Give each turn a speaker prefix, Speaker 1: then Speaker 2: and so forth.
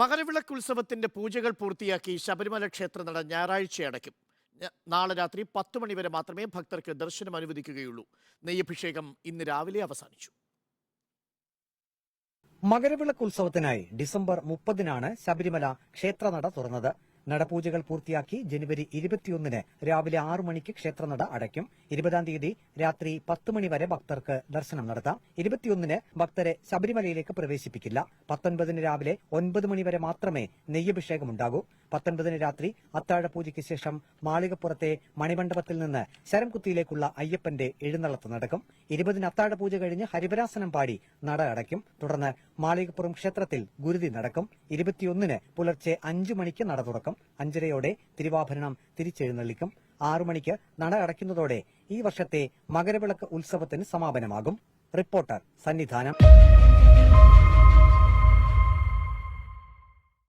Speaker 1: മകരവിളക്ക് ഉത്സവത്തിന്റെ പൂജകൾ പൂർത്തിയാക്കി ശബരിമല ക്ഷേത്ര നട ഞായറാഴ്ച അടയ്ക്കും. നാളെ രാത്രി പത്ത് മണിവരെ മാത്രമേ ഭക്തർക്ക് ദർശനം അനുവദിക്കുകയുള്ളൂ. നെയ്യഭിഷേകം ഇന്ന് രാവിലെ അവസാനിച്ചു.
Speaker 2: മകരവിളക്ക് ഉത്സവത്തിനായി ഡിസംബർ മുപ്പതിനാണ് ശബരിമല ക്ഷേത്രനട തുറന്നത്. നടപൂജകൾ പൂർത്തിയാക്കി ജനുവരി ഇരുപത്തിയൊന്നിന് രാവിലെ ആറു മണിക്ക് ക്ഷേത്രനട അടയ്ക്കും. ഇരുപതാം തീയതി രാത്രി പത്ത് മണിവരെ ഭക്തർക്ക് ദർശനം നടത്താം. ഇരുപത്തിയൊന്നിന് ഭക്തരെ ശബരിമലയിലേക്ക് പ്രവേശിപ്പിക്കില്ല. പത്തൊൻപതിന് രാവിലെ ഒൻപത് മണിവരെ മാത്രമേ നെയ്യഭിഷേകം ഉണ്ടാകൂ പത്തൊൻപതിന് രാത്രി അത്താഴ പൂജയ്ക്ക് ശേഷം മാളികപ്പുറത്തെ മണിമണ്ഡപത്തിൽ നിന്ന് ശരംകുത്തിയിലേക്കുള്ള അയ്യപ്പന്റെ എഴുന്നള്ളത്ത് നടക്കും. ഇരുപതിന് അത്താഴ പൂജ കഴിഞ്ഞ് ഹരിവരാസനം പാടി നട അടയ്ക്കും. തുടർന്ന് മാളികപ്പുറം ക്ഷേത്രത്തിൽ ഗുരുതി നടക്കും. ഇരുപത്തിയൊന്നിന് പുലർച്ചെ അഞ്ചു മണിക്ക് നട തുറക്കും. അഞ്ചരയോടെ തിരുവാഭരണം തിരിച്ചെഴുന്നള്ളിക്കും. മണിക്ക് നട അടയ്ക്കുന്നതോടെ ഈ വർഷത്തെ മകരവിളക്ക് ഉത്സവത്തിന് സമാപനമാകും. റിപ്പോർട്ടർ സന്നിധാനം.